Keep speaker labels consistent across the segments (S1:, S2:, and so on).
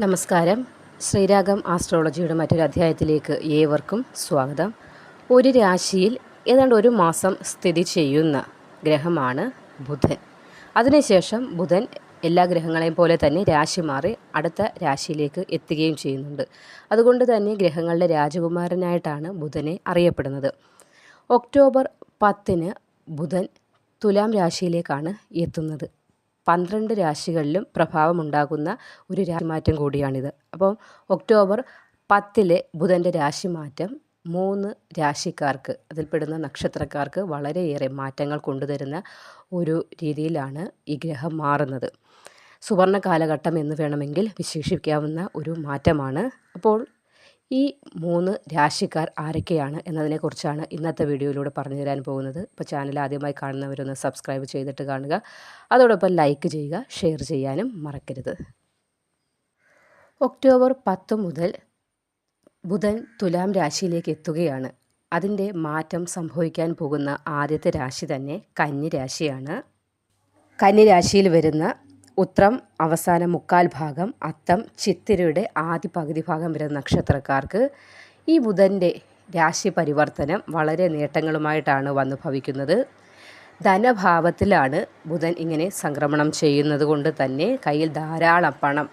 S1: നമസ്കാരം. ശ്രീരാഗം ആസ്ട്രോളജിയുടെ മറ്റൊരു അധ്യായത്തിലേക്ക് ഏവർക്കും സ്വാഗതം. ഒരു രാശിയിൽ ഏതാണ്ട് ഒരു മാസം സ്ഥിതി ചെയ്യുന്ന ഗ്രഹമാണ് ബുധൻ. അതിനുശേഷം ബുധൻ എല്ലാ ഗ്രഹങ്ങളെയും പോലെ തന്നെ രാശി മാറി അടുത്ത രാശിയിലേക്ക് എത്തുകയും ചെയ്യുന്നുണ്ട്. അതുകൊണ്ട് തന്നെ ഗ്രഹങ്ങളുടെ രാജകുമാരനായിട്ടാണ് ബുധനെ അറിയപ്പെടുന്നത്. ഒക്ടോബർ പത്തിന് ബുധൻ തുലാം രാശിയിലേക്കാണ് എത്തുന്നത്. പന്ത്രണ്ട് രാശികളിലും പ്രഭാവമുണ്ടാകുന്ന ഒരു രാശിമാറ്റം കൂടിയാണിത്. അപ്പം ഒക്ടോബർ പത്തിലെ ബുധന്റെ രാശിമാറ്റം മൂന്ന് രാശിക്കാർക്ക് അതിൽപ്പെടുന്ന നക്ഷത്രക്കാർക്ക് വളരെയേറെ മാറ്റങ്ങൾ കൊണ്ടുതരുന്ന ഒരു രീതിയിലാണ് ഈ ഗ്രഹം മാറുന്നത്. സുവർണ കാലഘട്ടം എന്ന് വേണമെങ്കിൽ വിശേഷിപ്പിക്കാവുന്ന ഒരു മാറ്റമാണ്. അപ്പോൾ ഈ മൂന്ന് രാശിക്കാർ ആരൊക്കെയാണ് എന്നതിനെക്കുറിച്ചാണ് ഇന്നത്തെ വീഡിയോയിലൂടെ പറഞ്ഞു തരാൻ പോകുന്നത്. ഇപ്പോൾ ചാനൽ ആദ്യമായി കാണുന്നവരൊന്ന് സബ്സ്ക്രൈബ് ചെയ്തിട്ട് കാണുക. അതോടൊപ്പം ലൈക്ക് ചെയ്യുക ഷെയർ ചെയ്യാനും മറക്കരുത്. ഒക്ടോബർ പത്ത് മുതൽ ബുധൻ തുലാം രാശിയിലേക്ക് എത്തുകയാണ്. അതിന്റെ മാറ്റം സംഭവിക്കാൻ പോകുന്ന ആദ്യത്തെ രാശി തന്നെ കന്നിരാശിയാണ് കന്നിരാശിയിൽ കന്നി രാശിയിൽ വരുന്ന ഉത്രം അവസാന മുക്കാൽ ഭാഗം അത്തം ചിത്തിരയുടെ ആദ്യ പകുതി ഭാഗം വരുന്ന നക്ഷത്രക്കാർക്ക് ഈ ബുധന്റെ രാശി പരിവർത്തനം വളരെ നേട്ടങ്ങളുമായിട്ടാണ് വന്നു ഭവിക്കുന്നത്. ധനഭാവത്തിലാണ് ബുധൻ ഇങ്ങനെ സംക്രമണം ചെയ്യുന്നത് കൊണ്ട് തന്നെ കയ്യിൽ ധാരാളം പണം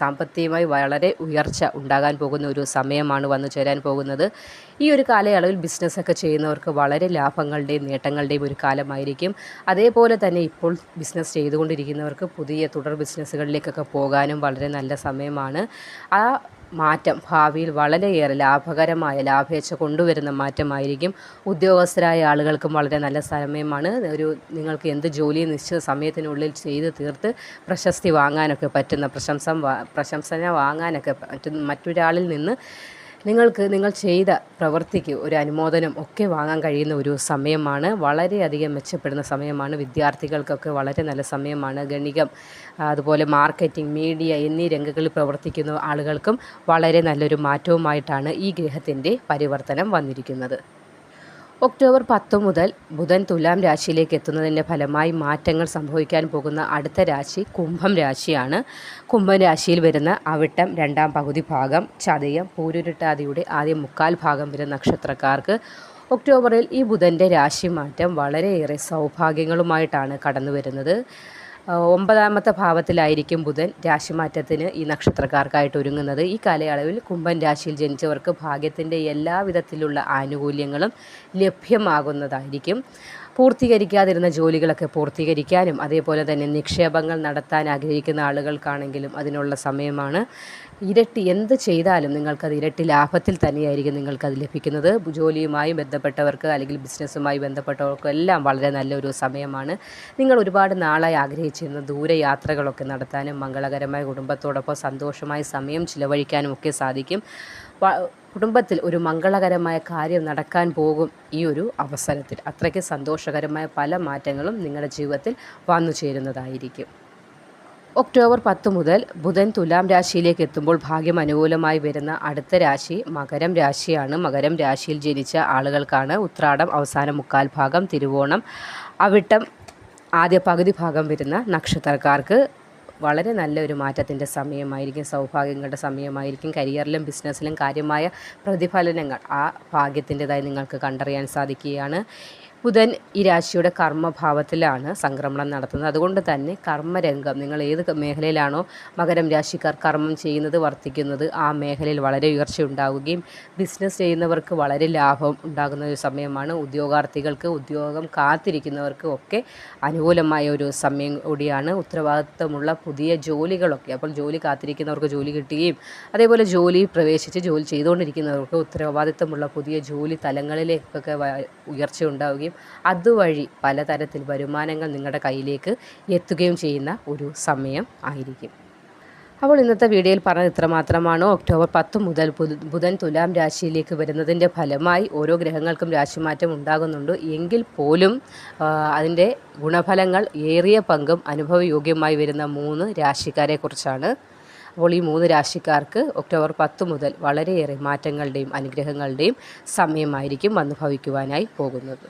S1: സാമ്പത്തികമായി വളരെ ഉയർച്ച ഉണ്ടാകാൻ പോകുന്ന ഒരു സമയമാണ് വന്നു ചേരാൻ പോകുന്നത്. ഈ ഒരു കാലയളവിൽ ബിസിനസ്സൊക്കെ ചെയ്യുന്നവർക്ക് വളരെ ലാഭങ്ങളുടെയും നേട്ടങ്ങളുടെയും ഒരു കാലമായിരിക്കും. അതേപോലെ തന്നെ ഇപ്പോൾ ബിസിനസ് ചെയ്തുകൊണ്ടിരിക്കുന്നവർക്ക് പുതിയ തുടർ ബിസിനസ്സുകളിലേക്കൊക്കെ പോകാനും വളരെ നല്ല സമയമാണ്. ആ മാറ്റം ഭാവിയിൽ വളരെയേറെ ലാഭകരമായ ലാഭേച്ഛ കൊണ്ടുവരുന്ന മാറ്റമായിരിക്കും. ഉദ്യോഗസ്ഥരായ ആളുകൾക്കും വളരെ നല്ല സമയമാണ്. ഒരു നിങ്ങൾക്ക് എന്ത് ജോലി നിശ്ചിത സമയത്തിനുള്ളിൽ ചെയ്ത് തീർത്ത് പ്രശസ്തി വാങ്ങാനൊക്കെ പറ്റുന്ന പ്രശംസ പ്രശംസന വാങ്ങാനൊക്കെ പറ്റുന്ന മറ്റൊരാളിൽ നിന്ന് നിങ്ങൾക്ക് നിങ്ങൾ ചെയ്ത പ്രവൃത്തിക്ക് ഒരു അനുമോദനം ഒക്കെ വാങ്ങാൻ കഴിയുന്ന ഒരു സമയമാണ്. വളരെയധികം മെച്ചപ്പെടുന്ന സമയമാണ്. വിദ്യാർത്ഥികൾക്കൊക്കെ വളരെ നല്ല സമയമാണ്. ഗണികം അതുപോലെ മാർക്കറ്റിംഗ് മീഡിയ എന്നീ രംഗങ്ങളിൽ പ്രവർത്തിക്കുന്ന ആളുകൾക്കും വളരെ നല്ലൊരു മാറ്റവുമായിട്ടാണ് ഈ ഗ്രഹത്തിന്റെ പരിവർത്തനം വന്നിരിക്കുന്നത്. ഒക്ടോബർ പത്ത് മുതൽ ബുധൻ തുലാം രാശിയിലേക്ക് എത്തുന്നതിന്റെ ഫലമായി മാറ്റങ്ങൾ സംഭവിക്കാൻ പോകുന്ന അടുത്ത രാശി കുംഭം രാശിയാണ്. കുംഭം രാശിയിൽ വരുന്ന അവിട്ടം രണ്ടാം പകുതി ഭാഗം ചതയം പൂരുരുട്ടാതിയുടെ ആദ്യ മുക്കാൽ ഭാഗം വരുന്ന നക്ഷത്രക്കാർക്ക് ഒക്ടോബറിൽ ഈ ബുധന്റെ രാശി മാറ്റം വളരെയേറെ സൗഭാഗ്യങ്ങളുമായിട്ടാണ് കടന്നു വരുന്നത് ഒമ്പതാമത്തെ ഭാവത്തിലായിരിക്കും ബുധൻ രാശിമാറ്റത്തിന് ഈ നക്ഷത്രക്കാർക്കായിട്ട് ഒരുങ്ങുന്നത്. ഈ കാലയളവിൽ കുംഭൻ രാശിയിൽ ജനിച്ചവർക്ക് ഭാഗ്യത്തിന്റെ എല്ലാവിധത്തിലുള്ള ആനുകൂല്യങ്ങളും ലഭ്യമാകുന്നതായിരിക്കും. പൂർത്തീകരിക്കാതിരുന്ന ജോലികളൊക്കെ പൂർത്തീകരിക്കാനും അതേപോലെ തന്നെ നിക്ഷേപങ്ങൾ നടത്താൻ ആഗ്രഹിക്കുന്ന ആളുകൾക്കാണെങ്കിലും അതിനുള്ള സമയമാണ്. ഇരട്ടി എന്ത് ചെയ്താലും നിങ്ങൾക്കത് ഇരട്ടി ലാഭത്തിൽ തന്നെയായിരിക്കും നിങ്ങൾക്കത് ലഭിക്കുന്നത്. ജോലിയുമായി ബന്ധപ്പെട്ടവർക്ക് അല്ലെങ്കിൽ ബിസിനസ്സുമായി ബന്ധപ്പെട്ടവർക്കും എല്ലാം വളരെ നല്ലൊരു സമയമാണ്. നിങ്ങൾ ഒരുപാട് നാളായി ആഗ്രഹിച്ചിരുന്ന ദൂരയാത്രകളൊക്കെ നടത്താനും മംഗളകരമായ കുടുംബത്തോടൊപ്പം സന്തോഷമായി സമയം ചിലവഴിക്കാനും ഒക്കെ സാധിക്കും. കുടുംബത്തിൽ ഒരു മംഗളകരമായ കാര്യം നടക്കാൻ പോകും ഈ ഒരു അവസരത്തിൽ. അത്രയ്ക്ക് സന്തോഷകരമായ പല മാറ്റങ്ങളും നിങ്ങളുടെ ജീവിതത്തിൽ വന്നു ചേരുന്നതായിരിക്കും. ഒക്ടോബർ പത്ത് മുതൽ ബുധൻ തുലാം രാശിയിലേക്ക് എത്തുമ്പോൾ ഭാഗ്യം അനുകൂലമായി വരുന്ന അടുത്ത രാശി മകരം രാശിയാണ്. മകരം രാശിയിൽ ജനിച്ച ആളുകൾക്കാണ് ഉത്രാടം അവസാന മുക്കാൽ ഭാഗം തിരുവോണം അവിട്ടം ആദ്യ പകുതി ഭാഗം വരുന്ന നക്ഷത്രക്കാർക്ക് വളരെ നല്ലൊരു മാറ്റത്തിന്റെ സമയമായിരിക്കും സൗഭാഗ്യങ്ങളുടെ സമയമായിരിക്കും കരിയറിലും ബിസിനസ്സിലും കാര്യമായ പ്രതിഫലനങ്ങൾ ആ ഭാഗ്യത്തിന്റെതായി നിങ്ങൾക്ക് കണ്ടറിയാൻ സാധിക്കുകയാണ്. ബുധൻ ഈ രാശിയുടെ കർമ്മഭാവത്തിലാണ് സംക്രമണം നടത്തുന്നത്. അതുകൊണ്ട് തന്നെ കർമ്മരംഗം നിങ്ങൾ ഏത് മേഖലയിലാണോ മകരം രാശിക്കാർ കർമ്മം ചെയ്യുന്നത് വർത്തിക്കുന്നത് ആ മേഖലയിൽ വളരെ ഉയർച്ച ഉണ്ടാവുകയും ബിസിനസ് ചെയ്യുന്നവർക്ക് വളരെ ലാഭം ഉണ്ടാകുന്ന ഒരു സമയമാണ്. ഉദ്യോഗാർത്ഥികൾക്ക് ഉദ്യോഗം കാത്തിരിക്കുന്നവർക്ക് ഒക്കെ അനുകൂലമായ ഒരു സമയം കൂടിയാണ്. ഉത്തരവാദിത്വമുള്ള പുതിയ ജോലികളൊക്കെ അപ്പോൾ ജോലി കാത്തിരിക്കുന്നവർക്ക് ജോലി കിട്ടുകയും അതേപോലെ ജോലി പ്രവേശിച്ച് ജോലി ചെയ്തുകൊണ്ടിരിക്കുന്നവർക്ക് ഉത്തരവാദിത്വമുള്ള പുതിയ ജോലി തലങ്ങളിലേക്കൊക്കെ ഉയർച്ച ഉണ്ടാവുകയും അതുവഴി പലതരത്തിൽ വരുമാനങ്ങൾ നിങ്ങളുടെ കയ്യിലേക്ക് എത്തുകയും ചെയ്യുന്ന ഒരു സമയം ആയിരിക്കും. അപ്പോൾ ഇന്നത്തെ വീഡിയോയിൽ പറഞ്ഞത് ഇത്രമാത്രമാണ്. ഒക്ടോബർ പത്ത് മുതൽ ബുധൻ തുലാം രാശിയിലേക്ക് വരുന്നതിന്റെ ഫലമായി ഓരോ ഗ്രഹങ്ങൾക്കും രാശിമാറ്റം ഉണ്ടാകുന്നുണ്ട്. എങ്കിൽ പോലും അതിന്റെ ഗുണഫലങ്ങൾ ഏറിയ പങ്കും അനുഭവയോഗ്യമായി വരുന്ന മൂന്ന് രാശിക്കാരെക്കുറിച്ചാണ് അപ്പോൾ ഈ മൂന്ന് രാശിക്കാർക്ക് ഒക്ടോബർ പത്ത് മുതൽ വളരെയേറെ മാറ്റങ്ങളുടെയും അനുഗ്രഹങ്ങളുടെയും സമയമായിരിക്കും വന്നു ഭവിക്കുവാനായി പോകുന്നത്.